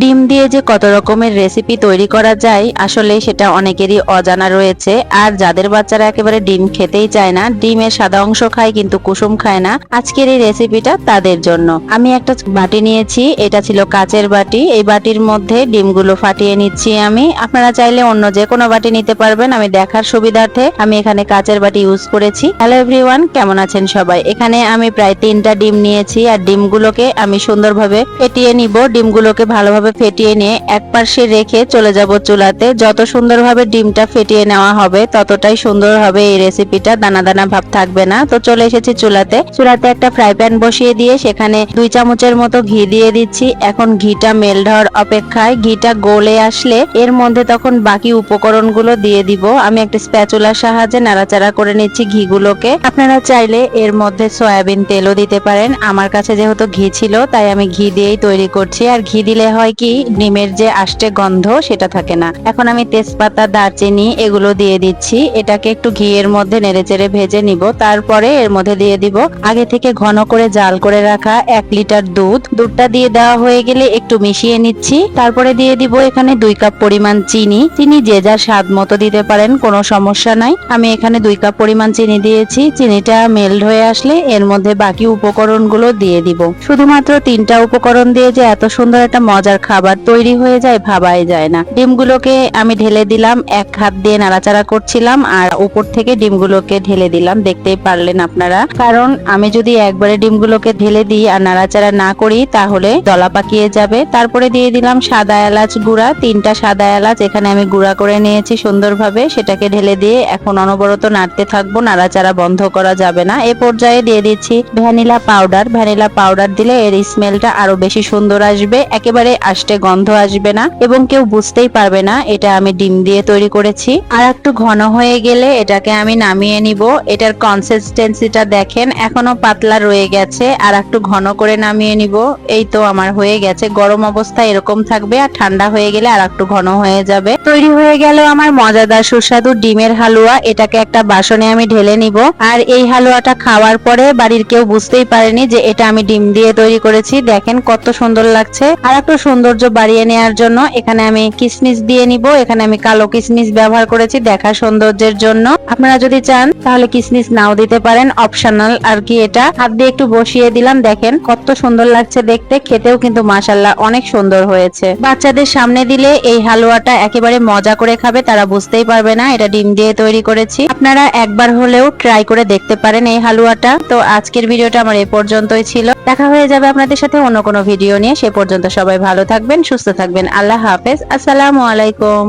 ডিম দিয়ে যে কত রকমের রেসিপি তৈরি করা যায়, আসলে সেটা অনেকেরই অজানা রয়েছে। আর যাদের বাচ্চারা একেবারে ডিম খেতেই চায় না, ডিমের সাদা অংশ খায় কিন্তু কুসুম খায় না, আজকের এই রেসিপিটা তাদের জন্য। আমি একটা বাটি নিয়েছি, এটা ছিল কাচের বাটি। এই বাটির মধ্যে ডিমগুলো ফাটিয়ে নিচ্ছি আমি। আপনারা চাইলে অন্য যে কোনো বাটি নিতে পারবেন, আমি দেখার সুবিধার্থে আমি এখানে কাচের বাটি ইউজ করেছি। হ্যালো এভরিওয়ান কেমন আছেন সবাই? এখানে আমি প্রায় তিনটা ডিম নিয়েছি, আর ডিমগুলোকে আমি সুন্দরভাবে ফেটিয়ে নিব। ডিমগুলোকে ভালোভাবে ফেটিয়ে নিয়ে এক পাশে রেখে চলে যাব চুলাতে। যত সুন্দরভাবে ডিমটা ফেটিয়ে নেওয়া হবে, ততটাই সুন্দর হবে এই রেসিপিটা দানা দানা ভাব থাকবে না। তো চলে এসেছি চুলাতে। চুলাতে একটা ফ্রাই প্যান বসিয়ে দিয়ে সেখানে দুই চামচের মতো ঘি দিয়ে দিচ্ছি। এখন ঘিটা মেল্ট হওয়ার অপেক্ষায় ঘিটা গলে আসলে এর মধ্যে তখন বাকি উপকরণগুলো দিয়ে দিব। আমি একটা স্প্যাচুলার সাহায্যে নাড়াচাড়া করে নিচ্ছি ঘিগুলোকে। আপনারা চাইলে এর মধ্যে সয়াবিন তেলও দিতে পারেন। আমার কাছে যেহেতু ঘি ছিল, তাই আমি ঘি দিয়েই তৈরি করছি। আর ঘি দিলে হয় কি ডিমের যে আষ্টে গন্ধ সেটা থাকে না। এখন আমি তেজপাতা, দারচিনি এগুলো দিয়ে দিচ্ছি। এটাকে একটু ঘিয়ের মধ্যে নেড়েচেড়ে ভেজে নিব। তারপরে এর মধ্যে দিয়ে দিব আগে থেকে ঘন করে জাল করে রাখা এক লিটার দুধ। দুধটা দিয়ে দেওয়া হয়ে গেলে একটু মিশিয়ে নিচ্ছি। তারপরে দিয়ে দিব এখানে দুই কাপ পরিমাণ চিনি। চিনি যে যার স্বাদ মতো দিতে পারেন, কোনো সমস্যা নাই। আমি এখানে দুই কাপ পরিমাণ চিনি দিয়েছি। চিনিটা মেল্ট হয়ে আসলে এর মধ্যে বাকি উপকরণগুলো দিয়ে দিব। শুধুমাত্র তিনটা উপকরণ দিয়ে যে এত সুন্দর একটা মজার খাবার তৈরি হয়ে যায়, ভাবাই যায় না। ডিমগুলোকে আমি ঢেলে দিলাম, এক হাত দিয়ে নাড়াচাড়া করছিলাম আর উপর থেকে ডিমগুলোকে ঢেলে দিলাম। দেখতেই পারলেন আপনারা। কারণ আমি যদি একবারে ডিমগুলোকে ঢেলে দিই আর নাড়াচাড়া না করি, তাহলে দলা পাকিয়ে যাবে। তারপরে দিয়ে দিলাম সাদা এলাচ গুঁড়া, তিনটা সাদা এলাচ। এখানে আমি গুঁড়া করে নিয়েছি সুন্দরভাবে। সেটাকে ঢেলে দিয়ে এখন অনবরত নাড়তে থাকব। নাড়াচাড়া বন্ধ করা যাবে না। এ পর্যায়ে দিয়ে দিচ্ছি ভ্যানিলা পাউডার। ভ্যানিলা পাউডার দিলে এর স্মেলটা আরও বেশি সুন্দর আসবে। একেবারে আষ্টে গন্ধ আসবে না এবং কেউ বুঝতেই পারবে না, এটা আমি ডিম দিয়ে তৈরি করেছি। আর একটু ঘন হয়ে গেলে এটাকে আমি নামিয়ে নিব। এটার কনসিস্টেন্সিটা দেখেন, এখনও পাতলা রয়ে গেছে। আর একটু ঘন করে নামিয়ে নিব। এই তো আমার হয়ে গেছে। গরম অবস্থায় এরকম থাকবে, আর ঠান্ডা হয়ে গেলে আর একটু ঘন হয়ে যাবে। তৈরি হয়ে গেল আমার মজাদার সুস্বাদু ডিমের হালুয়া। এটাকে একটা বাসনে আমি ঢেলে নিব। আর এই হালুয়াটা খাওয়ার পরে বাড়ির কেউ বুঝতেই পারেনি যে এটা আমি ডিম দিয়ে তৈরি করেছি। দেখেন কত সুন্দর লাগছে। আর একটু সৌন্দর্য বাড়িয়ে নেওয়ার জন্য এখানে আমি কিসমিস দিয়ে নিব। এখানে আমি কালো কিসমিস ব্যবহার করেছি দেখা সৌন্দর্যের জন্য। আপনারা যদি চান, তাহলে কিসমিস নাও দিতে পারেন। অপশনাল আর কি এটা। হাত দিয়ে একটু বসিয়ে দিলাম, দেখেন কত সুন্দর লাগছে দেখতে। খেতেও কিন্তু মাশাল্লাহ অনেক সুন্দর হয়েছে। বাচ্চাদের সামনে দিলে এই হালুয়াটা একেবারে মজা করে খাবে, তারা বুঝতেই পারবে না। এটা ডিম দিয়ে তৈরি করেছি। আপনারা একবার হলেও ট্রাই করে দেখতে পারেন এই হালুয়াটা। তো আজকের ভিডিওটা আমার এ পর্যন্তই ছিল। দেখা হয়ে যাবে আপনাদের সাথে অন্য কোনো ভিডিও নিয়ে। সে পর্যন্ত সবাই ভালো থাকবেন সুস্থ থাকবেন। আল্লাহ হাফেজ। আসসালামু আলাইকুম।